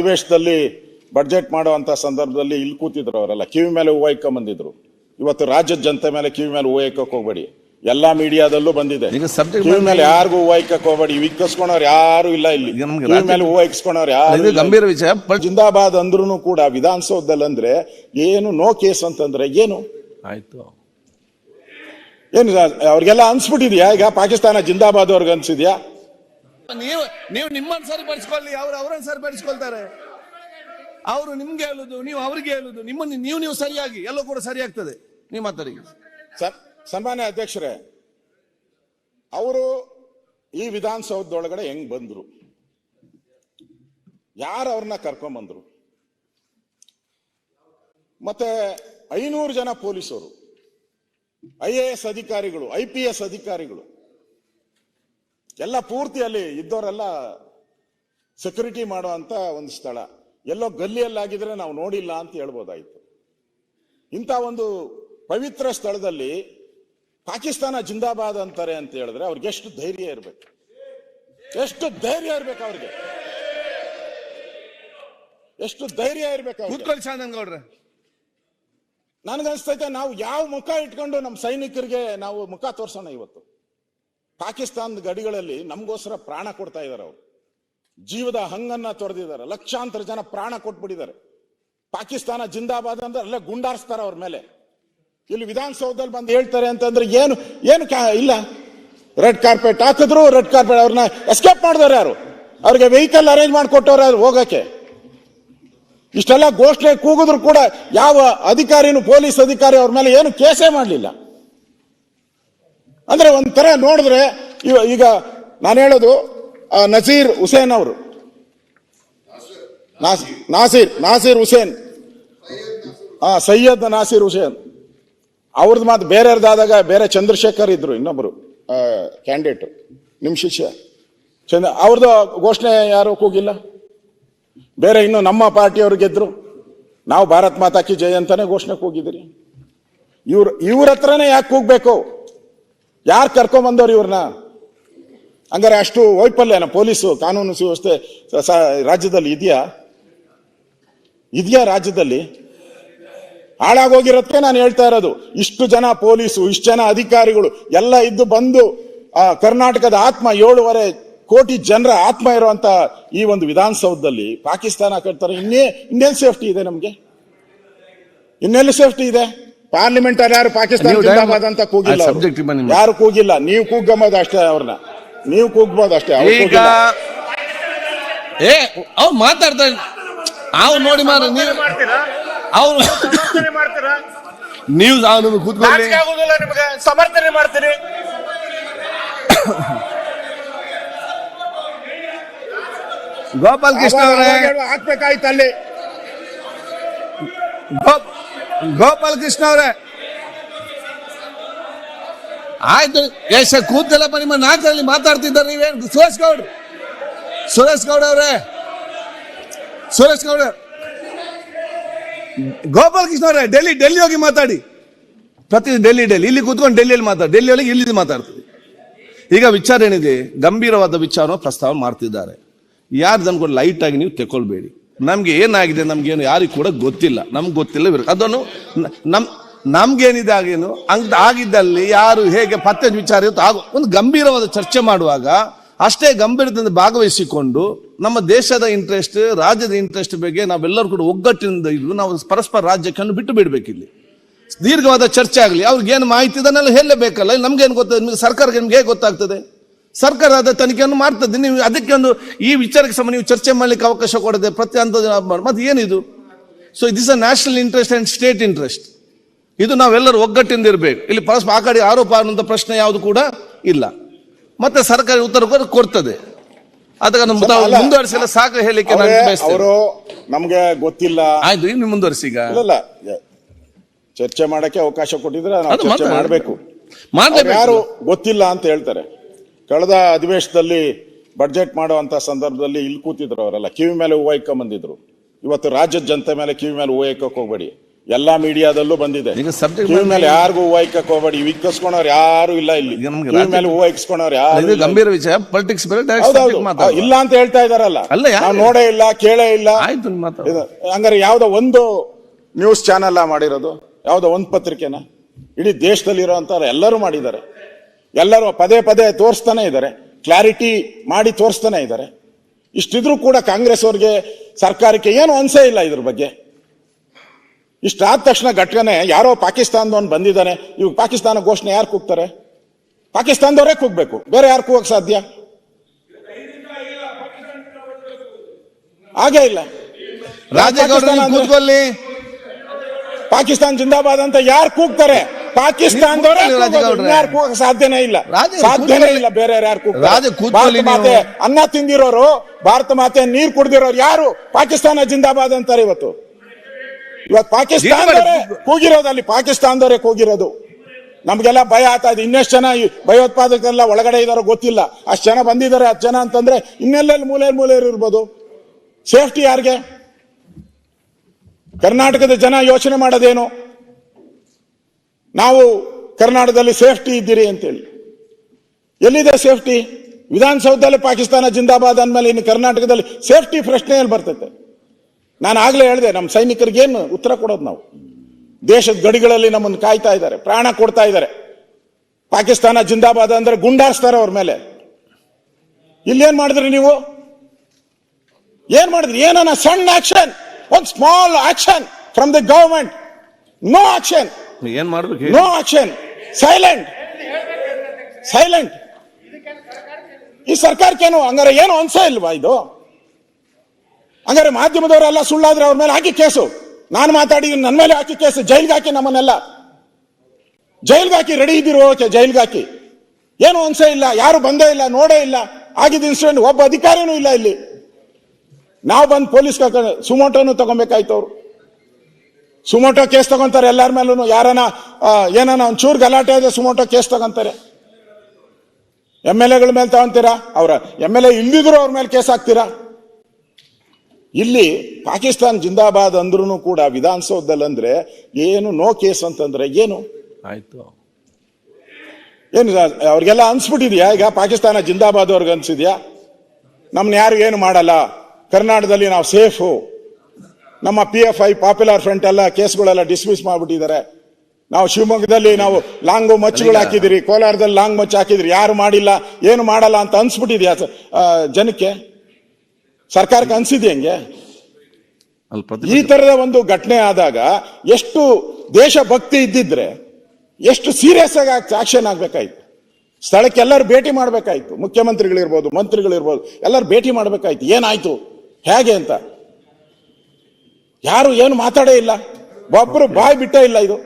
ಅಧಿವೇಶನದಲ್ಲಿ ಬಡ್ಜೆಟ್ ಮಾಡುವಂತ ಸಂದರ್ಭದಲ್ಲಿ ಇಲ್ಲಿ ಕೂತಿದ್ರು ಅವರೆಲ್ಲ. ಕಿವಿ ಮೇಲೆ ಹೂವು ಬಂದಿದ್ರು ಇವತ್ತು ರಾಜ್ಯದ ಜನತೆ ಮೇಲೆ ಕಿವಿ ಮೇಲೆ ಹೂವು ಹೋಗ್ಬೇಡಿ. ಎಲ್ಲಾ ಮೀಡಿಯಾದಲ್ಲೂ ಬಂದಿದೆ. ಕಿವಿ ಮೇಲೆ- ಯಾರಿಗೂ ಹೂವು ಹೋಗ್ಬೇಡಿ. ಇವ್ ಇಕ್ಕಿಸ್ಕೊಳೋರು ಯಾರು ಇಲ್ಲ ಇಲ್ಲಿ. ಕಿವಿ ಮೇಲೆ ಹೂವು ಯಾರು ಇದು ಗಂಭೀರ ವಿಷಯ. ಜಿಂದಾಬಾದ್ ಅಂದ್ರೂ ಕೂಡ ವಿಧಾನಸೌಧದಲ್ಲಿ ಅಂದ್ರೆ ಏನು ನೋ ಕೇಸ್ ಅಂತಂದ್ರೆ ಏನು? ಆಯ್ತು. ಏನು ಅವ್ರಿಗೆಲ್ಲ ಅನ್ಸ್ಬಿಟ್ಟಿದ್ಯಾ? ಈಗ ಪಾಕಿಸ್ತಾನ ಜಿಂದಾಬಾದ್ ಅವ್ರಿಗೆ ಅನ್ಸಿದ್ಯಾ? ನೀವು ನೀವು ನಿಮ್ಮನ್ನು ಸರಿಪಡಿಸ್ಕೊಳ್ಳಿ, ಅವ್ರು ಅವರನ್ನು ಸರಿಪಡಿಸ್ಕೊಳ್ತಾರೆ. ಅವರು ನಿಮ್ಗೆ ಹೇಳುದು, ನೀವು ಅವ್ರಿಗೆ ಹೇಳುದು, ನಿಮ್ಮನ್ನು ನೀವು ನೀವು ಸರಿಯಾಗಿ, ಎಲ್ಲೋ ಕೂಡ ಸರಿಯಾಗ್ತದೆ. ನೀವು ಮಾತಾಡಿ ಸನ್ಮಾನ್ಯ ಅಧ್ಯಕ್ಷರೇ, ಅವರು ಈ ವಿಧಾನಸೌಧದೊಳಗಡೆ ಹೆಂಗ್ ಬಂದ್ರು? ಯಾರು ಅವ್ರನ್ನ ಕರ್ಕೊಂಡ್ ಬಂದ್ರು? ಮತ್ತೆ ಐನೂರು ಜನ ಪೊಲೀಸರು, ಐ ಎ ಎಸ್ ಅಧಿಕಾರಿಗಳು, ಐ ಪಿ ಎಸ್ ಅಧಿಕಾರಿಗಳು ಎಲ್ಲ ಪೂರ್ತಿ ಅಲ್ಲಿ ಇದ್ದವರೆಲ್ಲ ಸೆಕ್ಯೂರಿಟಿ ಮಾಡುವಂತ ಒಂದು ಸ್ಥಳ. ಎಲ್ಲೋ ಗಲ್ಲಿಯಲ್ಲಾಗಿದ್ರೆ ನಾವು ನೋಡಿಲ್ಲ ಅಂತ ಹೇಳ್ಬೋದಾಯ್ತು. ಇಂಥ ಒಂದು ಪವಿತ್ರ ಸ್ಥಳದಲ್ಲಿ ಪಾಕಿಸ್ತಾನ ಜಿಂದಾಬಾದ್ ಅಂತಾರೆ ಅಂತ ಹೇಳಿದ್ರೆ ಅವ್ರಿಗೆ ಎಷ್ಟು ಧೈರ್ಯ ಇರಬೇಕು. ಎಷ್ಟು ಧೈರ್ಯ ಇರ್ಬೇಕು ಅವ್ರಿಗೆ. ಎಷ್ಟು ಧೈರ್ಯ ಇರ್ಬೇಕು ಗೌಡ್ರೆ. ನನಗನ್ಸ್ತೈತೆ ನಾವು ಯಾವ ಮುಖ ಇಟ್ಕೊಂಡು ನಮ್ಮ ಸೈನಿಕರಿಗೆ ನಾವು ಮುಖ ತೋರ್ಸೋಣ ಇವತ್ತು. ಪಾಕಿಸ್ತಾನದ ಗಡಿಗಳಲ್ಲಿ ನಮಗೋಸ್ಕರ ಪ್ರಾಣ ಕೊಡ್ತಾ ಇದ್ದಾರೆ ಅವರು. ಜೀವದ ಹಂಗನ್ನ ತೊರೆದಿದ್ದಾರೆ. ಲಕ್ಷಾಂತರ ಜನ ಪ್ರಾಣ ಕೊಟ್ಬಿಟ್ಟಿದ್ದಾರೆ. ಪಾಕಿಸ್ತಾನ ಜಿಂದಾಬಾದ್ ಅಂದ್ರೆ ಅಲ್ಲೇ ಗುಂಡಾರಿಸ್ತಾರೆ ಅವ್ರ ಮೇಲೆ. ಇಲ್ಲಿ ವಿಧಾನಸೌಧದಲ್ಲಿ ಬಂದು ಹೇಳ್ತಾರೆ ಅಂತಂದ್ರೆ ಏನು ಏನು ಇಲ್ಲ. ರೆಡ್ ಕಾರ್ಪೆಟ್ ಹಾಕಿದ್ರು ರೆಡ್ ಕಾರ್ಪೆಟ್ ಅವ್ರನ್ನ ಎಸ್ಕೇಪ್ ಮಾಡಿದವ್ರು ಯಾರು? ಅವ್ರಿಗೆ ವೆಹಿಕಲ್ ಅರೇಂಜ್ ಮಾಡಿಕೊಟ್ಟವ್ರು ಯಾರು ಹೋಗಕ್ಕೆ? ಇಷ್ಟೆಲ್ಲ ಘೋಷಣೆ ಕೂಗಿದ್ರು ಕೂಡ ಯಾವ ಅಧಿಕಾರಿನೂ ಪೊಲೀಸ್ ಅಧಿಕಾರಿ ಅವ್ರ ಮೇಲೆ ಏನು ಕೇಸೇ ಮಾಡಲಿಲ್ಲ. ಅಂದ್ರೆ ಒಂಥರ ನೋಡಿದ್ರೆ ಇವ- ಈಗ ನಾನು ಹೇಳೋದು ನಸೀರ್ ಹುಸೇನ್ ಅವರು. ನಾಸ್- ನಾಸೀರ್ ನಾಸೀರ್ ಹುಸೇನ್. ಹಾ ಸೈಯದ್ ನಾಸೀರ್ ಹುಸೇನ್. ಅವ್ರದ್ದು ಮಾತು ಬೇರೆಯವ್ರದ್ದಾದಾಗ ಬೇರೆ ಚಂದ್ರಶೇಖರ್ ಇದ್ರು ಇನ್ನೊಬ್ರು ಕ್ಯಾಂಡಿಡೇಟ್ ನಿಮ್ಮ ಶಿಷ್ಯ. ಚಂದ್ರ ಅವ್ರದ್ದು ಘೋಷಣೆ ಯಾರು ಕೂಗಿಲ್ಲ? ಬೇರೆ ಇನ್ನು ನಮ್ಮ ಪಾರ್ಟಿಯವ್ರು ಗೆದ್ರು. ನಾವು ಭಾರತ್ ಮಾತಾಕಿ ಜಯ ಅಂತಾನೆ ಘೋಷಣೆ ಕೂಗಿದ್ರಿ. ಇವ್ರ ಇವ್ರ ಹತ್ರನೇ ಯಾಕೆ ಕೂಗ್ಬೇಕು? ಯಾರು ಕರ್ಕೊಂಬಂದವ್ರು ಇವ್ರನ್ನ ಹಂಗಾರೆ ಅಷ್ಟು ವೈಫಲ್ಯನ ಪೊಲೀಸು, ಕಾನೂನು ಸುವ್ಯವಸ್ಥೆ ರಾಜ್ಯದಲ್ಲಿ ಇದೆಯಾ? ಇದೆಯಾ ರಾಜ್ಯದಲ್ಲಿ? ಹಾಳಾಗೋಗಿರತ್ತೆ ನಾನು ಹೇಳ್ತಾ ಇರೋದು, ಇಷ್ಟು ಜನ ಪೊಲೀಸು, ಇಷ್ಟು ಜನ ಅಧಿಕಾರಿಗಳು, ಎಲ್ಲ ಇದ್ದು ಬಂದು, ಆ, ಕರ್ನಾಟಕದ ಆತ್ಮ ಏಳುವರೆ ಕೋಟಿ ಜನರ ಆತ್ಮ ಇರುವಂತ ಈ ಒಂದು ವಿಧಾನಸೌಧದಲ್ಲಿ ಪಾಕಿಸ್ತಾನ ಕಟ್ತಾರೆ. ಇನ್ನೇ ಇನ್ನೇನು ಸೇಫ್ಟಿ ಇದೆ ನಮಗೆ? ಇನ್ನೆಲ್ಲಿ ಸೇಫ್ಟಿ ಇದೆ? ಪಾರ್ಲಿಮೆಂಟ್ ಅಲ್ಲಿ ಯಾರು ಪಾಕಿಸ್ತಾನ ಜಿಂದಾಬಾದ್ ಅಂತ ಕೂಗಿಲ್ಲ. ಯಾರು ಕೂಗಿಲ್ಲ ನೀವು ಕೂಗಬಹುದು ಅಷ್ಟೇ ಅವ್ರನ್ನ. ನೀವು ಕೂಗ್ಬೋದು ಅಷ್ಟೇ ಅವ್ರು ಈಗ. ಏ ಅವ್ ಮಾತಾಡ್ತಾರೆ ಅವ್ ನೋಡಿ ಮಾರ ನೀವು ಅವ್ರು ಸಮರ್ಥನೆ ಮಾಡ್ತೀರಾ? ನೀವು ಅವನು ಕೂತ್ಕೊಳ್ಳಿ. ನಿಮಗೆ. ಸಮರ್ಥನೆ ಮಾಡ್ತೀರಿ. ಗೋಪಾಲ್ ಕೃಷ್ಣ ಅವರೇ. ಹಾಕ್ಬೇಕಾಯ್ತು ಅಲ್ಲಿ. ಗೋಪಾಲ್ ಕೃಷ್ಣ ಅವರೇ. ಆಯ್ತು, ಎಸ್ ಕೂತಲ್ಲಪ್ಪ ನಿಮ್ಮ ನಾಲ್ಕರಲ್ಲಿ ಮಾತಾಡ್ತಿದ್ದಾರೆ ನೀವೇನು? ಸುರೇಶ್ ಗೌಡ್ ಸುರೇಶ್ ಗೌಡ ಅವರೇ. ಸುರೇಶ್ ಗೌಡ. ಗೋಪಾಲ್ ಕೃಷ್ಣ ಅವರೇ, ಡೆಲ್ಲಿ ಡೆಲ್ಲಿ ಹೋಗಿ ಮಾತಾಡಿ. ಪ್ರತಿ ಡೆಲ್ಲಿ ಡೆಲ್ಲಿ. ಇಲ್ಲಿ ಕೂತ್ಕೊಂಡು ಡೆಲ್ಲಿಯಲ್ಲಿ ಮಾತಾಡಿ. ಡೆಲ್ಲಿ ಒಳಗೆ ಇಲ್ಲಿ ಮಾತಾಡ್ತೀವಿ. ಈಗ ವಿಚಾರ ಏನಿದೆ? ಗಂಭೀರವಾದ ವಿಚಾರ ಪ್ರಸ್ತಾವ ಮಾಡ್ತಿದ್ದಾರೆ. ಯಾರು ನಮ್ಗೆ ಲೈಟಾಗಿ ನೀವು ತೆಕೊಳ್ಬೇಡಿ. ನಮ್ಗೆ ಏನಾಗಿದೆ, ನಮಗೇನು ಯಾರಿಗೂ ಕೂಡ ಗೊತ್ತಿಲ್ಲ. ನಮ್ಗೆ ಗೊತ್ತಿಲ್ಲ. ಅದನ್ನು ನಮ್ಮ ನಮ್, ನಮ್ಗೇನಿದೆ ಆಗೇನು ಹಂಗ್ ಆಗಿದ್ದಲ್ಲಿ ಯಾರು ಹೇಗೆ ಪತ್ತೆ ವಿಚಾರ ಇರುತ್ತೋ ಆಗ ಒಂದು ಗಂಭೀರವಾದ ಚರ್ಚೆ ಮಾಡುವಾಗ ಅಷ್ಟೇ ಗಂಭೀರದಿಂದ ಭಾಗವಹಿಸಿಕೊಂಡು ನಮ್ಮ ದೇಶದ ಇಂಟ್ರೆಸ್ಟ್ ರಾಜ್ಯದ ಇಂಟ್ರೆಸ್ಟ್ ಬಗ್ಗೆ ನಾವೆಲ್ಲರೂ ಕೂಡ ಒಗ್ಗಟ್ಟಿನಿಂದ ಇದ್ದು ನಾವು ಪರಸ್ಪರ ರಾಜ್ಯಕ್ಕೆ ಬಿಟ್ಟು ಬಿಡ್ಬೇಕಿಲ್ಲಿ. ದೀರ್ಘವಾದ ಚರ್ಚೆ ಆಗಲಿ. ಅವ್ರಿಗೆ ಏನು ಮಾಹಿತಿ ಇದನ್ನೆಲ್ಲ ಹೇಳಲೇಬೇಕಲ್ಲ? ನಮ್ಗೇನು ಗೊತ್ತದೆ ನಿಮಗೆ ಸರ್ಕಾರಕ್ಕೆ ನಿಮ್ಗೆ ಹೇಗೆ ಗೊತ್ತಾಗ್ತದೆ? ಸರ್ಕಾರ ಅದ ತನಿಖೆಯನ್ನು ಮಾಡ್ತದೆ. ನೀವು ಅದಕ್ಕೆ ಒಂದು ಈ ವಿಚಾರಕ್ಕೆ ಸಂಬಂಧ ನೀವು ಚರ್ಚೆ ಮಾಡಲಿಕ್ಕೆ ಅವಕಾಶ ಕೊಡದೆ ಪ್ರತಿ ಹಂತದ ಮತ್ತೆ ಏನಿದು so is a national interest and state interest ಇದು ನಾವೆಲ್ಲರೂ ಒಗ್ಗಟ್ಟಿಂದ ಇರಬೇಕು. ಇಲ್ಲಿ ಪರಸ್ಪರ ಆ ಕಡೆ ಆರೋಪ ಅನ್ನೋಂಥ ಪ್ರಶ್ನೆ ಯಾವುದು ಕೂಡ ಇಲ್ಲ. ಮತ್ತೆ ಸರ್ಕಾರ ಉತ್ತರ ಕೂಡ ಕೊಡ್ತದೆ. ಅದಕ್ಕೆ ಸಾಕು ಬಯಸ್ತೇನೆ. ಅವರು ನಮಗೆ ಗೊತ್ತಿಲ್ಲ. ಆಯ್ತು ಇನ್ನು ಮುಂದುವರಿಸಿ ಈಗ. ಇಲ್ಲ ಚರ್ಚೆ ಮಾಡಕ್ಕೆ ಅವಕಾಶ ಕೊಟ್ಟಿದ್ರೆ ನಾವು ಚರ್ಚೆ ಮಾಡಬೇಕು. ಮಾಡ್ಲೇಬೇಕು. ಯಾರು ಗೊತ್ತಿಲ್ಲ ಅಂತ ಹೇಳ್ತಾರೆ. ಕಳೆದ ಅಧಿವೇಶನದಲ್ಲಿ ಬಡ್ಜೆಟ್ ಮಾಡುವಂಥ ಸಂದರ್ಭದಲ್ಲಿ ಇಲ್ಲಿ ಕೂತಿದ್ರು ಅವರೆಲ್ಲ. ಕಿವಿ ಮೇಲೆ ಹೂವು ಇಕ್ಕೊಂಡ್ ಬಂದಿದ್ರು ಇವತ್ತು ರಾಜ್ಯದ ಜನತೆ ಮೇಲೆ ಕಿವಿ ಮೇಲೆ ಹೂವು ಇಕ್ಕಕ್ ಹೋಗ್ಬೇಡಿ. ಎಲ್ಲಾ ಮೀಡಿಯಾದಲ್ಲೂ ಬಂದಿದೆ. ಕಿವಿ ಮೇಲೆ ಯಾರಿಗೂ ಹೂವು ಇಕ್ಕಕ್ ಹೋಗ್ಬೇಡಿ. ಇವ್ ಇಕ್ಕಿಸ್ಕೊಳೋರು ಯಾರು ಇಲ್ಲ ಇಲ್ಲಿ. ಕಿವಿ ಮೇಲೆ ಹೂವು ಇಕ್ಸ್ಕೊಳೋರು ಯಾರು ಗಂಭೀರ ವಿಷಯ. ಪಾಲಿಟಿಕ್ಸ್ ಇಲ್ಲ ಅಂತ ಹೇಳ್ತಾ ಇದಾರಲ್ಲ? ನಾವು ನೋಡೇ ಇಲ್ಲ ಕೇಳೇ ಇಲ್ಲ. ಹಂಗಾರೆ ಯಾವ್ದೋ ಒಂದು ನ್ಯೂಸ್ ಚಾನೆಲ್ ಮಾಡಿರೋದು? ಯಾವ್ದೋ ಒಂದು ಪತ್ರಿಕೆನ? ಇಡೀ ದೇಶದಲ್ಲಿರೋಂಥ ಎಲ್ಲರೂ ಮಾಡಿದ್ದಾರೆ. ಎಲ್ಲರೂ ಪದೇ ಪದೇ ತೋರಿಸ್ತಾನೆ ಇದ್ದಾರೆ. ಕ್ಲಾರಿಟಿ ಮಾಡಿ ತೋರಿಸ್ತಾನೆ ಇದ್ದಾರೆ. ಇಷ್ಟಿದ್ರೂ ಕೂಡ ಕಾಂಗ್ರೆಸ್ ಅವ್ರಿಗೆ ಸರ್ಕಾರಕ್ಕೆ ಏನು ಅನ್ಸೇ ಇಲ್ಲ ಇದ್ರ ಬಗ್ಗೆ. ಇಷ್ಟಾದ ತಕ್ಷಣ ಘಟನೆ ಯಾರೋ ಪಾಕಿಸ್ತಾನದವನ್ ಬಂದಿದ್ದಾನೆ ಇವಾಗ ಪಾಕಿಸ್ತಾನ ಘೋಷಣೆ ಯಾರು ಕೂಗ್ತಾರೆ? ಪಾಕಿಸ್ತಾನದವರೇ ಕೂಗ್ಬೇಕು. ಬೇರೆ ಯಾರು ಕೂಗಕ್ಕೆ ಸಾಧ್ಯ? ಹಾಗೇ ಇಲ್ಲ. ಪಾಕಿಸ್ತಾನ್ ಜಿಂದಾಬಾದ್ ಅಂತ ಯಾರು ಕೂಗ್ತಾರೆ? ಪಾಕಿಸ್ತಾನದವರೇ. ಕೂಗಕ್ ಸಾಧ್ಯನೇ ಇಲ್ಲ. ಸಾಧ್ಯನೇ ಇಲ್ಲ ಬೇರೆ ಯಾರು ಭಾರತ ಮಾತೆ. ಅನ್ನ ತಿಂದಿರೋರು ಭಾರತ ಮಾತೆ ನೀರ್ ಕುಡ್ದಿರೋರು ಯಾರು? ಪಾಕಿಸ್ತಾನ ಜಿಂದಾಬಾದ್ ಅಂತಾರೆ ಇವತ್ತು. ಇವತ್ತು ಪಾಕಿಸ್ತಾನದವರೇ ಕೂಗಿರೋದು ಅಲ್ಲಿ ಪಾಕಿಸ್ತಾನದವರೇ ಕೂಗಿರೋದು. ನಮ್ಗೆಲ್ಲ ಭಯ ಆಗ್ತಾ ಇದೆ. ಇನ್ನೆಷ್ಟು ಜನ ಭಯೋತ್ಪಾದಕರೆಲ್ಲ ಒಳಗಡೆ ಇದಾರೋ ಗೊತ್ತಿಲ್ಲ. ಅಷ್ಟು ಜನ ಬಂದಿದ್ದಾರೆ ಹತ್ತು ಜನ ಅಂತಂದ್ರೆ ಇನ್ನೆಲ್ಲೆಲ್ಲಿ ಮೂಲೆ ಮೂಲೆ ಇರ್ಬೋದು. ಸೇಫ್ಟಿ ಯಾರಿಗೆ? ಕರ್ನಾಟಕದ ಜನ ಯೋಚನೆ ಮಾಡೋದೇನು? ನಾವು ಕರ್ನಾಟಕದಲ್ಲಿ ಸೇಫ್ಟಿ ಇದ್ದೀರಿ ಅಂತೇಳಿ. ಎಲ್ಲಿದೆ ಸೇಫ್ಟಿ? ವಿಧಾನಸೌಧದಲ್ಲಿ ಪಾಕಿಸ್ತಾನ ಜಿಂದಾಬಾದ್ ಅಂದಮೇಲೆ ಇನ್ನು ಕರ್ನಾಟಕದಲ್ಲಿ ಸೇಫ್ಟಿ ಪ್ರಶ್ನೆಯಲ್ಲಿ ಬರ್ತೈತೆ. ನಾನು ಆಗಲೇ ಹೇಳಿದೆ, ನಮ್ಮ ಸೈನಿಕರಿಗೆ ಏನು ಉತ್ತರ ಕೊಡೋದು ನಾವು? ದೇಶದ ಗಡಿಗಳಲ್ಲಿ ನಮ್ಮನ್ನು ಕಾಯ್ತಾ ಇದ್ದಾರೆ, ಪ್ರಾಣ ಕೊಡ್ತಾ ಇದ್ದಾರೆ. ಪಾಕಿಸ್ತಾನ ಜಿಂದಾಬಾದ್ ಅಂದ್ರೆ ಗುಂಡಾಸ್ತಾರೆ ಅವ್ರ ಮೇಲೆ. ಇಲ್ಲೇನ್ ಮಾಡಿದ್ರಿ ನೀವು? ಏನ್ ಮಾಡಿದ್ರಿ? ಏನನ್ನ ಸಣ್ಣ ಆಕ್ಷನ್ ಒಂದು small action from the government no action ಏನ್ ಮಾಡ್ಬೇಕು ನೋ ಆಕ್ಷನ್ ಸೈಲೆಂಟ್ ಸೈಲೆಂಟ್ ಈ ಸರ್ಕಾರಕ್ಕೇನು, ಹಂಗಾರೆ ಏನು ಅನ್ಸೇ ಇಲ್ವಾ ಇದು? ಹಂಗಾರೆ ಮಾಧ್ಯಮದವರೆಲ್ಲ ಸುಳ್ಳಾದ್ರೆ ಅವ್ರ ಮೇಲೆ ಹಾಕಿ ಕೇಸು. ನಾನು ಮಾತಾಡಿ ನನ್ನ ಮೇಲೆ ಹಾಕಿ ಕೇಸು. ಜೈಲ್ಗೆ ಹಾಕಿ ನಮ್ಮನ್ನೆಲ್ಲ. ಜೈಲ್ಗೆ ಹಾಕಿ ರೆಡಿ ಇದ್ದಿರು ಓಕೆ, ಜೈಲ್ಗೆ ಹಾಕಿ. ಏನು ಅನ್ಸೇ ಇಲ್ಲ, ಯಾರು ಬಂದೇ ಇಲ್ಲ, ನೋಡೇ ಇಲ್ಲ. ಆಗಿದ್ದ ಇನ್ಸಿಡೆಂಟ್ ಒಬ್ಬ ಅಧಿಕಾರಿನೂ ಇಲ್ಲ ಇಲ್ಲಿ. ನಾವು ಬಂದು ಪೊಲೀಸ್ ಸುಮೋಟೋನು ತಗೊಬೇಕಾಯ್ತು ಅವ್ರು. ಸುಮೋಟೋ ಕೇಸ್ ತಗೊಂತಾರೆ ಎಲ್ಲರ ಮೇಲೂ ಯಾರನ ಏನಾನ ಒಂಚೂರು ಗಲಾಟೆ ಇದೆ ಸುಮೋಟೋ ಕೇಸ್ ತಗೊಂತಾರೆ. ಎಂ ಎಲ್ ಎಗಳ ಮೇಲೆ ತಗೊಂತೀರಾ? ಅವರ ಎಂ ಎಲ್ ಎ ಇಲ್ಲಿದ್ರು ಅವ್ರ ಮೇಲೆ ಕೇಸ್ ಹಾಕ್ತೀರಾ? ಇಲ್ಲಿ ಪಾಕಿಸ್ತಾನ್ ಜಿಂದಾಬಾದ್ ಅಂದ್ರೂ ಕೂಡ ವಿಧಾನಸೌಧದಲ್ಲಿ ಅಂದ್ರೆ ಏನು ನೋ ಕೇಸ್ ಅಂತಂದ್ರೆ ಏನು? ಆಯ್ತು. ಏನು ಅವ್ರಿಗೆಲ್ಲ ಅನ್ಸ್ಬಿಟ್ಟಿದ್ಯಾ? ಈಗ ಪಾಕಿಸ್ತಾನ ಜಿಂದಾಬಾದ್ ಅವ್ರಿಗೆ ಅನ್ಸಿದ್ಯಾ? ನಮ್ನ ಯಾರು ಏನು ಮಾಡಲ್ಲ? ಕರ್ನಾಟಕದಲ್ಲಿ ನಾವು ಸೇಫು. ನಮ್ಮ P F I popular front ಎಲ್ಲ ಕೇಸ್ಗಳೆಲ್ಲ ಡಿಸ್ಮಿಸ್ ಮಾಡ್ಬಿಟ್ಟಿದ್ದಾರೆ. ನಾವು ಶಿವಮೊಗ್ಗದಲ್ಲಿ ನಾವು ಲಾಂಗು ಮಚ್ಚುಗಳು ಹಾಕಿದಿರಿ ಕೋಲಾರದಲ್ಲಿ ಲಾಂಗ್ ಮಚ್ಚು ಹಾಕಿದ್ರಿ ಯಾರು ಮಾಡಿಲ್ಲ ಏನು ಮಾಡಲ್ಲ ಅಂತ ಅನ್ಸ್ಬಿಟ್ಟಿದ್ಯಾ ಜನಕ್ಕೆ. ಸರ್ಕಾರಕ್ಕೆ ಅನ್ಸಿದ್ಯಾ ಹೆಂಗೆ? ಈ ತರದ ಒಂದು ಘಟನೆ ಆದಾಗ ಎಷ್ಟು ದೇಶಭಕ್ತಿ ಇದ್ದಿದ್ರೆ ಎಷ್ಟು ಸೀರಿಯಸ್ ಆಗಿ ಆಕ್ಷನ್ ಆಗ್ಬೇಕಾಯ್ತು. ಸ್ಥಳಕ್ಕೆ ಎಲ್ಲರೂ ಭೇಟಿ ಮಾಡಬೇಕಾಯ್ತು. ಮುಖ್ಯಮಂತ್ರಿಗಳಿರ್ಬೋದು ಮಂತ್ರಿಗಳಿರ್ಬೋದು ಎಲ್ಲರೂ ಭೇಟಿ ಮಾಡ್ಬೇಕಾಯ್ತು. ಏನಾಯ್ತು? ಹೇಗೆ ಅಂತ? ಯಾರು ಏನು ಮಾತಾಡೇ ಇಲ್ಲ. ಒಬ್ರು ಬಾಯ್ ಬಿಟ್ಟೇ ಇಲ್ಲ ಇದು.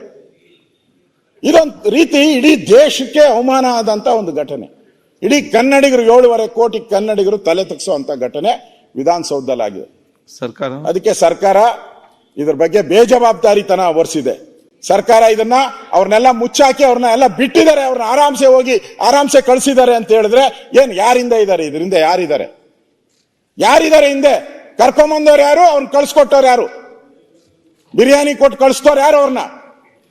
ಇದೊಂದು ರೀತಿ ಇಡೀ ದೇಶಕ್ಕೆ ಅವಮಾನ ಆದಂತ ಒಂದು ಘಟನೆ. ಇಡೀ ಕನ್ನಡಿಗರು ಏಳುವರೆ ಕೋಟಿ ಕನ್ನಡಿಗರು ತಲೆ ತಗ್ಸುವಂತ ಘಟನೆ ವಿಧಾನಸೌಧದಲ್ಲಾಗಿದೆ. ಸರ್ಕಾರ? ಅದಕ್ಕೆ ಸರ್ಕಾರ ಇದ್ರ ಬಗ್ಗೆ ಬೇಜವಾಬ್ದಾರಿತನ ಒರೆಸಿದೆ. ಸರ್ಕಾರ ಇದನ್ನ ಅವ್ರನ್ನೆಲ್ಲ ಮುಚ್ಚಾಕಿ ಅವ್ರನ್ನ ಎಲ್ಲ ಬಿಟ್ಟಿದ್ದಾರೆ. ಅವ್ರನ್ನ ಆರಾಮ್ಸೆ ಹೋಗಿ ಆರಾಮ್ಸೆ ಕಳಿಸಿದ್ದಾರೆ ಅಂತ ಹೇಳಿದ್ರೆ ಏನ್ ಯಾರಿಂದ ಇದ್ದಾರೆ ಇದರಿಂದ ಯಾರಿದ್ದಾರೆ? ಯಾರಿದ್ದಾರೆ ಹಿಂದೆ? ಕರ್ಕೊಂಬಂದವ್ರು ಯಾರು? ಅವ್ರನ್ನ ಕಳ್ಸಿಕೊಟ್ಟವ್ರು ಯಾರು? ಬಿರಿಯಾನಿ ಕೊಟ್ಟು ಕಳಿಸ್ತಾರೆ ಯಾರು ಅವ್ರನ್ನ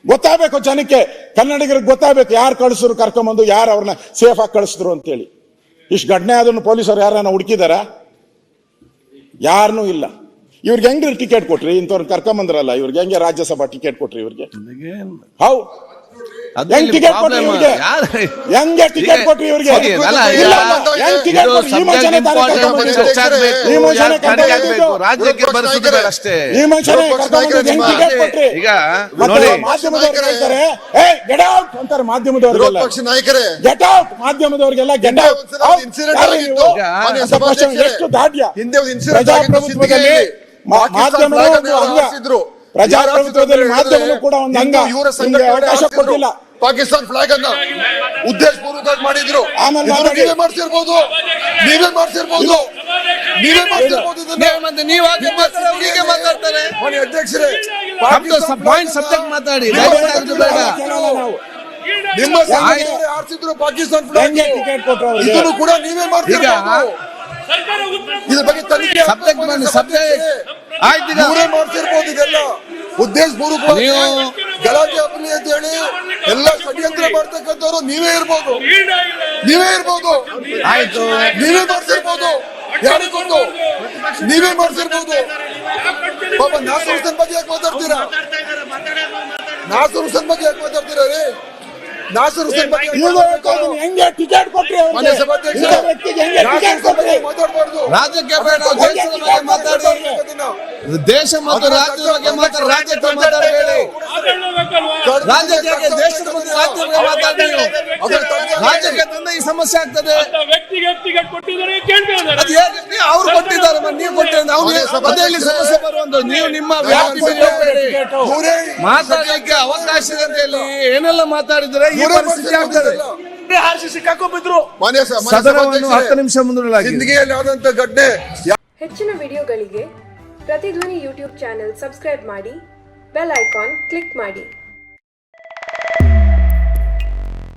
ಗೊತ್ತಾಗಬೇಕು ಜನಕ್ಕೆ. ಕನ್ನಡಿಗರಿಗೆ ಗೊತ್ತಾಗಬೇಕು ಯಾರು ಕಳಿಸಿದ್ರು ಕರ್ಕೊಂಬಂದು ಯಾರು ಅವ್ರನ್ನ ಸೇಫ್ ಆಗಿ ಕಳಿಸಿದ್ರು ಅಂತೇಳಿ. ಇಷ್ಟು ಘಟನೆ ಅದನ್ನು ಪೊಲೀಸರು ಯಾರನ್ನ ಹುಡುಕಿದಾರ? ಯಾರನ್ನೂ ಇಲ್ಲ. ಇವ್ರಿಗೆ ಹೆಂಗ್ರಿ ಟಿಕೆಟ್ ಕೊಟ್ರಿ? ಇಂಥವ್ರನ್ನ ಕರ್ಕೊಂಬಂದ್ರಲ್ಲ ಇವ್ರಿಗೆ ಹೆಂಗೆ ರಾಜ್ಯಸಭಾ ಟಿಕೆಟ್ ಕೊಟ್ರಿ ಇವ್ರಿಗೆ? ಹೌ. ಹೆಂಗ್ ಟಿಕೆಟ್ ಕೊಟ್ರಿ. ಇವ್ರಿಗೆ. ಹೆಂಗೆ ಟಿಕೆಟ್ ಕೊಟ್ರಿ ಇವ್ರಿಗೆ. ಹೆಂಗ್ ಟಿಕೆಟ್ ಕೊಟ್ರಿ? ಈ ಮನುಷ್ಯನೇ ಈ ಮನುಷ್ಯನೇ ರಾಜ್ಯಕ್ಕೆ ಬರ್ಸೋದು ಬೇಡ ಅಷ್ಟೇ. ಈ ಮನುಷ್ಯನೇ ವಿರೋಧ ಪಕ್ಷ ಹೆಂಗ್ ಟಿಕೆಟ್ ಕೊಟ್ರಿ. ಈಗ ನೋಡಿ. ಮಾಧ್ಯಮದವರು ಹೇಳ್ತಾರೆ ಏ ಗೆಟ್ ಔಟ್ ಅಂತಾರೆ ವಿರೋಧ ಮಾಧ್ಯಮದವ್ರಿಗೆಲ್ಲ ಪಕ್ಷ ನಾಯಕರೇ. ಗೆಟ್ ಔಟ್ ಮಾಧ್ಯಮದವರಿಗೆಲ್ಲ. ಗೆಟ್ ಹಿಂದೆ ಔಟ್ ಒಂದ್ಸಲ ಒಂದು incident ಆಗಿತ್ತು. ಎಷ್ಟು ದಾಢ್ಯ ಹಿಂದೆ ಒಂದು ಪ್ರಜಾಪ್ರಭುತ್ವದಲ್ಲಿ ಸಿದ್ದಿಗೆಯಲ್ಲಿ. ಪ್ರಜಾಪ್ರಭುತ್ವದಲ್ಲಿ ಮಾಧ್ಯಮಗಳು ಕೂಡ ಒಂದು ಅಂಗ. ಇವರ ಅವಕಾಶ. ಕೊಟ್ಟಿಲ್ಲ. ಪಾಕಿಸ್ತಾನ್ ಫ್ಲಾಗ್ ಅನ್ನ ಉದ್ದೇಶಪೂರ್ವಕವಾಗಿ ಮಾಡಿದ್ರು. ನೀವೇ ಮಾಡ್ತಿರ್ಬೋದು ನೀವೇ ಮಾಡ್ತಿರ್ಬೋದು ನೀವೇ ಮಾಡ್ತಿರ್ಬೋದು ಮತ್ತೆ ನೀವು ಹಾಗೆ ಮಾತಾಡೋ, ಹೀಗೆ ಮಾತಾಡ್ತಾರೆ. ಅಧ್ಯಕ್ಷರೇ ಪಾಯಿಂಟ್ ಸಬ್ಜೆಕ್ಟ್ ಮಾತಾಡಿ. ನಿಮ್ಮ ಆರಿಸಿದ್ರು ಪಾಕಿಸ್ತಾನ್ ಫ್ಲಾಗ್? ಇದನ್ನು ಕೂಡ ನೀವೇ ಮಾಡ್ತಿರ್ಬೋದು. ಇದ್ರ ಬಗ್ಗೆ ತನಿಖೆ ಸಬ್ಜೆಕ್ಟ್ ಬನ್ನಿ ಸಬ್ಜೆಕ್ಟ್ ಆಯ್ತು ಈಗ. ಮಾಡ್ತಿರ್ಬೋದು ಇದೆಲ್ಲ. ಉದ್ದೇಶ ಪೂರ್ವಕ ನೀವು- ಗಲಾಟೆ ಆಗಲಿ ಅಂತ ಹೇಳಿ ಎಲ್ಲ ಷಡ್ಯಂತ್ರ ಮಾಡ್ತಕ್ಕಂಥವ್ರು ನೀವೇ ಇರ್ಬೋದು. ನೀವೇ ಇರ್ಬೋದು. ಆಯ್ತು. ನೀವೇ ಮಾಡ್ತಿರ್ಬೋದು. ಯಾರಿಗೊಂದು ನೀವೇ ಮಾಡ್ತಿರ್ಬೋದು. ಪಾಪ ನಾಸರ್ ಹುಸೇನ್ ಬಗ್ಗೆ ಯಾಕೆ ಮಾತಾಡ್ತೀರಾ? ನಾಸರ್ ಹುಸೇನ್ ಬಗ್ಗೆ ಯಾಕೆ ಮಾತಾಡ್ತೀರಾ ರೀ? ನಾಸರ್ ಹುಸೇನ್ ಬಗ್ಗೆ ಹೆಂಗೆ ಟಿಕೆಟ್ ಕೊಟ್ರಿ ರಾಜ್ಯಕ್ಕೆ ಬೇಡ ದೇಶದ ಬಗ್ಗೆ ಮಾತಾಡಿ. ದೇಶ ಮತ್ತು ರಾಜ್ಯದ ಬಗ್ಗೆ ಮಾತಾಡಿ ರಾಜ್ಯಕ್ಕೆ ಮಾತಾಡಬೇಡಿ ರಾಜ್ಯಕ್ಕೆ ಯಾಕೆ ದೇಶದ ಬಗ್ಗೆ ರಾಜ್ಯದ ಬಗ್ಗೆ ಮಾತಾಡಿ ರಾಜ್ಯಕ್ಕೆ ತಂದ ಈ ಸಮಸ್ಯೆ ಆಗ್ತದೆ. ವ್ಯಕ್ತಿಗೆ ಟಿಕೆಟ್ ಕೊಟ್ಟಿದ್ದಾರೆ ಕೇಳ್ತಿದ್ದಾರೆ ಅದು ಹೇಗೆ? ಅವ್ರು ಕೊಟ್ಟಿದ್ದಾರೆ ನೀವು ಕೊಟ್ಟಿದ್ದಾರೆ. ಅವ್ರಿಗೆ ಸಮಸ್ಯೆ ಬರುವಂತ ನೀವು ನಿಮ್ಮ ವ್ಯಾಪ್ತಿ ಮಾತಾಡ್ಲಿಕ್ಕೆ ಅವಕಾಶ ಇದೆ ಅಂತ ಏನೆಲ್ಲ ಮಾತಾಡಿದ್ರೆ ಈ ಪರಿಸ್ಥಿತಿ ಆಗ್ತದೆ. ಸದನವನ್ನು ಹತ್ತು ನಿಮಿಷ ಮುಂದೂಡಲಾಗಿದೆ. ಹೆಚ್ಚಿನ ವಿಡಿಯೋಗಳಿಗೆ ಪ್ರತಿಧ್ವನಿ ಯೂಟ್ಯೂಬ್ ಚಾನೆಲ್ ಸಬ್ಸ್ಕ್ರೈಬ್ ಮಾಡಿ ಬೆಲ್ ಐಕಾನ್ ಕ್ಲಿಕ್ ಮಾಡಿ.